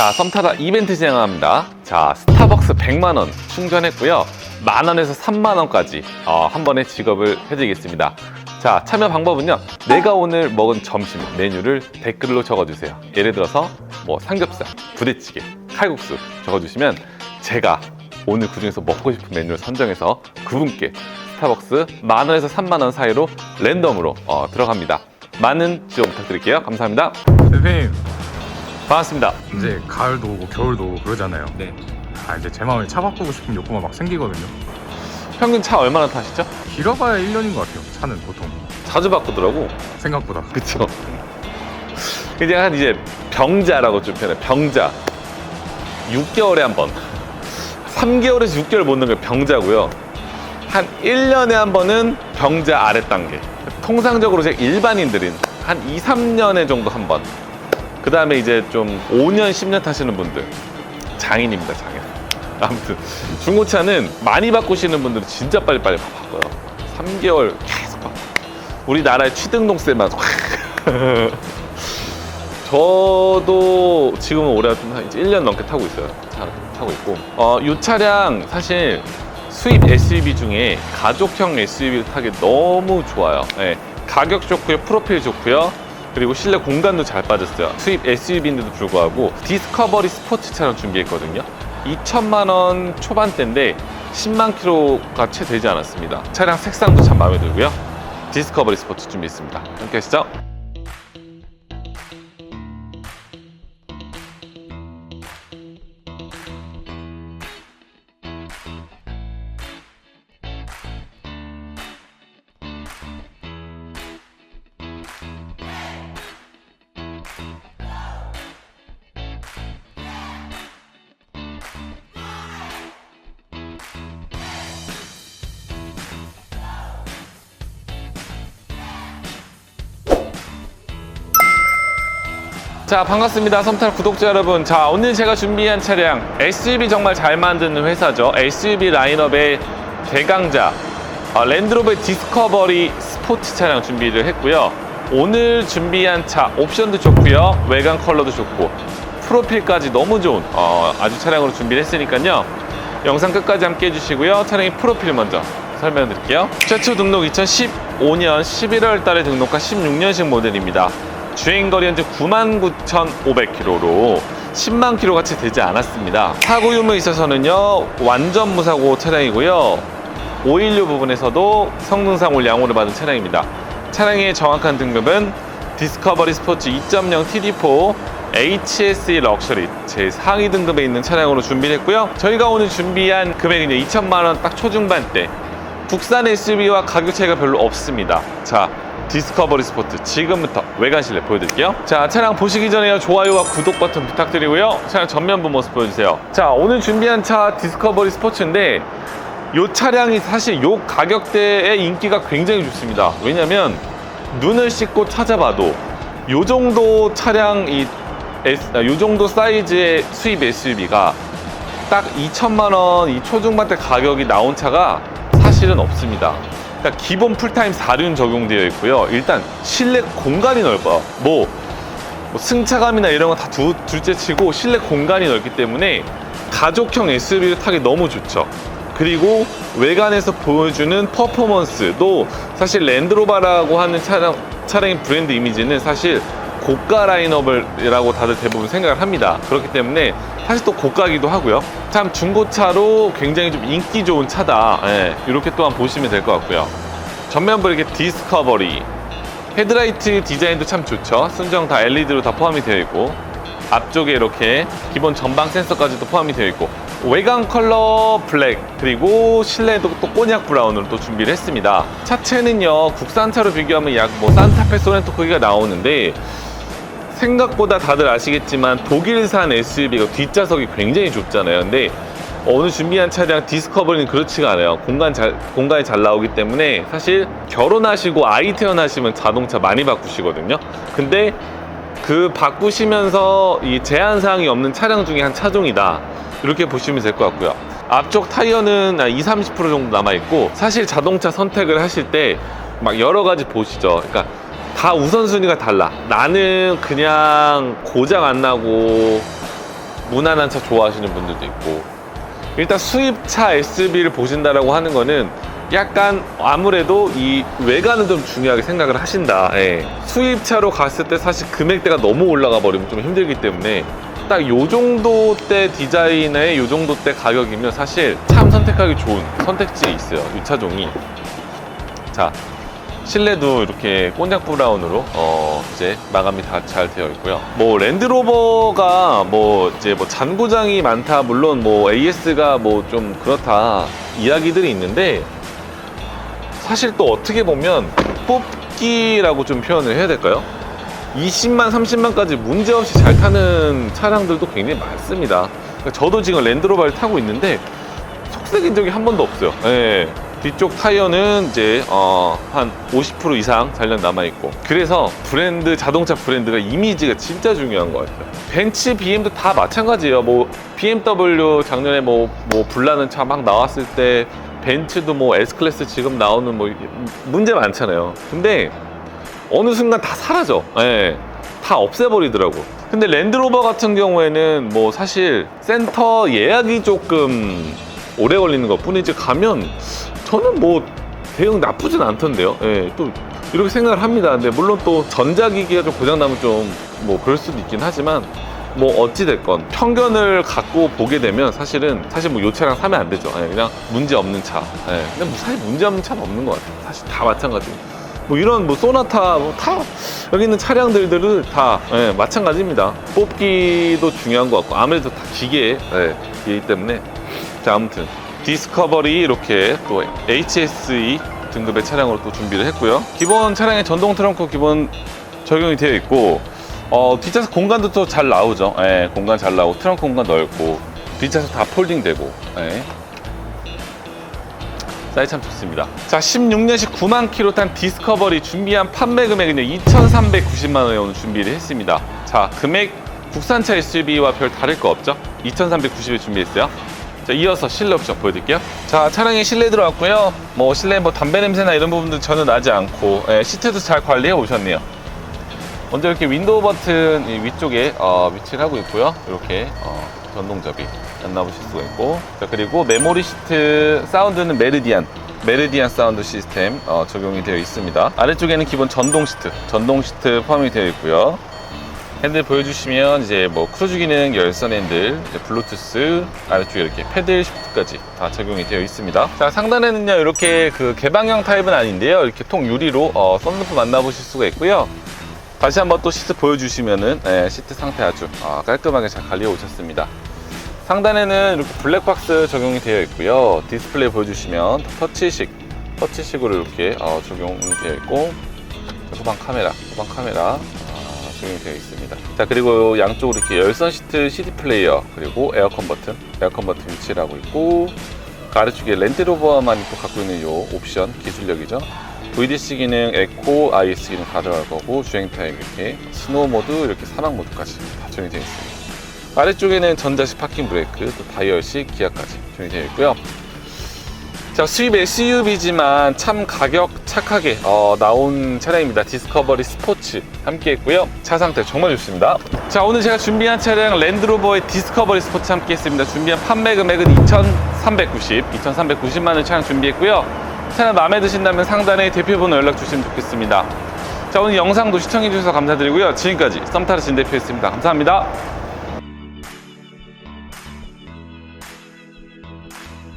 자, 썸타다 이벤트 진행합니다. 자, 스타벅스 100만원 충전했고요. 만원에서 3만원까지 어, 한 번에 지급을 해드리겠습니다. 자, 참여 방법은요. 내가 오늘 먹은 점심 메뉴를 댓글로 적어주세요. 예를 들어서 뭐 삼겹살, 부대찌개, 칼국수 적어주시면 제가 오늘 그 중에서 먹고 싶은 메뉴를 선정해서 그분께 스타벅스 만원에서 3만원 사이로 랜덤으로 어, 들어갑니다. 많은 지원 부탁드릴게요. 감사합니다. 대표님 반갑습니다. 이제 가을도 오고 겨울도 오고 그러잖아요 네. 아 이제 제 마음에 차 바꾸고 싶은 욕구가 막 생기거든요 평균 차 얼마나 타시죠? 길어봐야 1년인 것 같아요 차는 보통 자주 바꾸더라고. 생각보다 그쵸? 이제 한 이제 병자라고 좀 표현해. 병자. 6개월에 한 번. 3개월에서 6개월 못 넣는 게 병자고요. 한 1년에 한 번은 병자 아래 단계. 통상적으로 제 일반인들은 한 2, 3년에 정도 한 번. 그 다음에 이제 좀 5년, 10년 타시는 분들. 장인입니다, 장인. 아무튼 중고차는 많이 바꾸시는 분들은 진짜 빨리빨리 바꿔요. 3개월 계속 바꿔. 우리나라의 취등록세만 저도 지금은 올해 한 이제 1년 넘게 타고 있어요. 차 타고 있고. 어, 이 차량 사실 수입 SUV 중에 가족형 SUV를 타기 너무 좋아요. 예, 가격 좋고요, 프로필 좋고요. 그리고 실내 공간도 잘 빠졌어요. 수입 SUV인데도 불구하고 디스커버리 스포츠 차량 준비했거든요. 2천만 원 초반대인데 10만 킬로가 채 되지 않았습니다. 차량 색상도 참 마음에 들고요. 디스커버리 스포츠 준비했습니다. 함께 하시죠. 자 반갑습니다. 섬탈 구독자 여러분. 자 오늘 제가 준비한 차량 SUV 정말 잘 만드는 회사죠. SUV 라인업의 대강자 어, 랜드로버 디스커버리 스포츠 차량 준비를 했고요. 오늘 준비한 차 옵션도 좋고요. 외관 컬러도 좋고 프로필까지 너무 좋은 어, 아주 차량으로 준비를 했으니까요. 영상 끝까지 함께 해주시고요. 차량의 프로필 먼저 설명드릴게요. 최초 등록 2015년 11월 달에 등록한 16년식 모델입니다 주행거리 현재 99,500km로 10만 킬로 같이 되지 않았습니다. 사고 유무에 있어서는요, 완전 무사고 차량이고요. 516 부분에서도 성능상 올 양호를 받은 차량입니다. 차량의 정확한 등급은 디스커버리 스포츠 2.0 TD4 HSE 럭셔리 제 상위 등급에 있는 차량으로 준비를 했고요. 저희가 오늘 준비한 금액은 이제 2천만 원 딱 초중반대. 국산 SUV와 가격 차이가 별로 없습니다. 자, 디스커버리 스포츠 지금부터 외관 실내 보여드릴게요. 자, 차량 보시기 전에요. 좋아요와 구독 버튼 부탁드리고요. 차량 전면부 모습 보여주세요. 자, 오늘 준비한 차 디스커버리 스포츠인데 이 차량이 사실 이 가격대의 인기가 굉장히 좋습니다. 왜냐면 눈을 씻고 찾아봐도 이 정도 차량 이 S, 아, 요 정도 사이즈의 수입 SUV가 딱 2천만 원 이 초중반 대 가격이 나온 차가 사실은 없습니다. 그러니까 기본 풀타임 4륜 적용되어 있고요. 일단 실내 공간이 넓어요. 뭐, 뭐 승차감이나 이런 거 다 둘째 치고 실내 공간이 넓기 때문에 가족형 SUV를 타기 너무 좋죠. 그리고 외관에서 보여주는 퍼포먼스도 사실 랜드로바라고 하는 차량, 차량의 브랜드 이미지는 사실 고가 라인업이라고 다들 대부분 생각을 합니다. 그렇기 때문에 사실 또 고가기도 하고요. 참 중고차로 굉장히 좀 인기 좋은 차다. 예, 이렇게 또한 보시면 될 것 같고요. 전면부 이렇게 디스커버리. 헤드라이트 디자인도 참 좋죠. 순정 다 LED로 다 포함이 되어 있고 앞쪽에 이렇게 기본 전방 센서까지도 포함이 되어 있고 외관 컬러 블랙 그리고 실내도 또 꼬냑 브라운으로 또 준비를 했습니다. 차체는요 국산차로 비교하면 약 뭐 산타페 소렌토 크기가 나오는데 생각보다 다들 아시겠지만 독일산 SUV가 뒷좌석이 굉장히 좁잖아요. 근데 오늘 준비한 차량 디스커버리는 그렇지가 않아요. 공간 잘, 공간이 잘 나오기 때문에 사실 결혼하시고 아이 태어나시면 자동차 많이 바꾸시거든요. 근데 그 바꾸시면서 이 제한 사항이 없는 차량 중에 한 차종이다. 이렇게 보시면 될 것 같고요. 앞쪽 타이어는 한 20, 30% 정도 남아있고 사실 자동차 선택을 하실 때 막 여러 가지 보시죠. 그러니까 다 우선순위가 달라. 나는 그냥 고장 안 나고 무난한 차 좋아하시는 분들도 있고 일단 수입차 SUV를 보신다라고 하는 거는 약간 아무래도 이 외관을 좀 중요하게 생각을 하신다. 예. 수입차로 갔을 때 사실 금액대가 너무 올라가 버리면 좀 힘들기 때문에 딱 요 정도 때 디자인의 요 정도 때 가격이면 사실 참 선택하기 좋은 선택지에 있어요. 이 차종이. 자, 실내도 이렇게 꼰장 브라운으로 어 이제 마감이 다 잘 되어 있고요. 뭐 랜드로버가 뭐 이제 뭐 잔고장이 많다 물론 뭐 AS가 뭐 좀 그렇다 이야기들이 있는데 사실 또 어떻게 보면 뽑기라고 좀 표현을 해야 될까요? 20만, 30만까지 문제없이 잘 타는 차량들도 굉장히 많습니다. 그러니까 저도 지금 랜드로버를 타고 있는데 속색인 적이 한 번도 없어요. 예. 뒤쪽 타이어는 이제 어, 한 50% 이상 잔련 남아 있고 그래서 브랜드 자동차 브랜드가 이미지가 진짜 중요한 것 같아요. 벤츠, BM도 다 마찬가지예요. 뭐 BMW 작년에 뭐 뭐 불나는 차 막 나왔을 때 벤츠도 뭐 S 클래스 지금 나오는 뭐 문제 많잖아요. 근데 어느 순간 다 사라져. 예. 다 없애버리더라고. 근데 랜드로버 같은 경우에는 뭐 사실 센터 예약이 조금 오래 걸리는 것 뿐이지 가면 저는 뭐 대응 나쁘진 않던데요. 예, 또 이렇게 생각을 합니다. 근데 물론 또 전자기기가 좀 고장나면 좀 뭐 그럴 수도 있긴 하지만 뭐 어찌됐건 편견을 갖고 보게 되면 사실은 사실 뭐 요 차량 사면 안 되죠. 예, 그냥 문제 없는 차. 예, 근데 뭐 사실 문제 없는 차는 없는 것 같아요. 사실 다 마찬가지고. 뭐 이런 뭐 소나타 뭐 다 여기 있는 차량들들은 다 예, 마찬가지입니다. 뽑기도 중요한 것 같고 아무래도 다 기계 예, 때문에 자 아무튼 디스커버리 이렇게 또 HSE 등급의 차량으로 또 준비를 했고요. 기본 차량에 전동 트렁크 기본 적용이 되어 있고 어, 뒷좌석 공간도 또 잘 나오죠. 예, 공간 잘 나오고 트렁크 공간 넓고 뒷좌석 다 폴딩되고 예. 사이즈 참 좋습니다. 자, 16년식 9만 킬로 탄 디스커버리 준비한 판매 금액은요, 2,390만 원에 오늘 준비를 했습니다. 자, 금액 국산차 SUV와 별 다를 거 없죠? 2,390에 준비했어요. 자, 이어서 실내 옵션 보여드릴게요. 자, 차량에 실내 들어왔고요. 뭐 실내 뭐 담배 냄새나 이런 부분도 전혀 나지 않고 예, 시트도 잘 관리해 오셨네요. 먼저 이렇게 윈도우 버튼 이 위쪽에 어, 위치를 하고 있고요. 이렇게 어, 전동접이 만나보실 수가 있고 자 그리고 메모리 시트 사운드는 메르디안 메르디안 사운드 시스템 어, 적용이 되어 있습니다. 아래쪽에는 기본 전동 시트 전동 시트 포함이 되어 있고요. 핸들 보여주시면 이제 뭐 크루즈 기능 열선 핸들, 블루투스 아래쪽에 이렇게 패들 시프트까지 다 적용이 되어 있습니다. 자 상단에는요 이렇게 그 개방형 타입은 아닌데요 이렇게 통 유리로 어, 썬루프 만나보실 수가 있고요. 다시 한번 또 시트 보여주시면은 예, 시트 상태 아주 아, 깔끔하게 잘 관리해 오셨습니다. 상단에는 이렇게 블랙박스 적용이 되어 있고요. 디스플레이 보여주시면 터치식 터치식으로 이렇게 어, 적용이 되어 있고 후방 카메라 후방 카메라 아, 적용이 되어 있습니다. 자 그리고 양쪽으로 이렇게 열선 시트 CD 플레이어 그리고 에어컨 버튼 에어컨 버튼 위치를 하고 있고 그 아래쪽에 랜드로버만이 또 갖고 있는 이 옵션 기술력이죠. VDC 기능, 에코, IS 기능 다 들어갈 거고 주행 타임 이렇게 스노우 모드 이렇게 사막 모드까지 다 적용이 되어 있습니다. 아래쪽에는 전자식 파킹 브레이크, 또 다이얼식 기아까지 적용이 되어 있고요. 자 수입 SUV지만 참 가격 착하게 어, 나온 차량입니다. 디스커버리 스포츠 함께 했고요. 차 상태 정말 좋습니다. 자 오늘 제가 준비한 차량 랜드로버의 디스커버리 스포츠 함께 했습니다. 준비한 판매 금액은 2,390, 2,390만 원 차량 준비했고요. 차량 마음에 드신다면 상단에 대표번호 연락 주시면 좋겠습니다. 자 오늘 영상도 시청해 주셔서 감사드리고요. 지금까지 썸타르 진 대표였습니다. 감사합니다.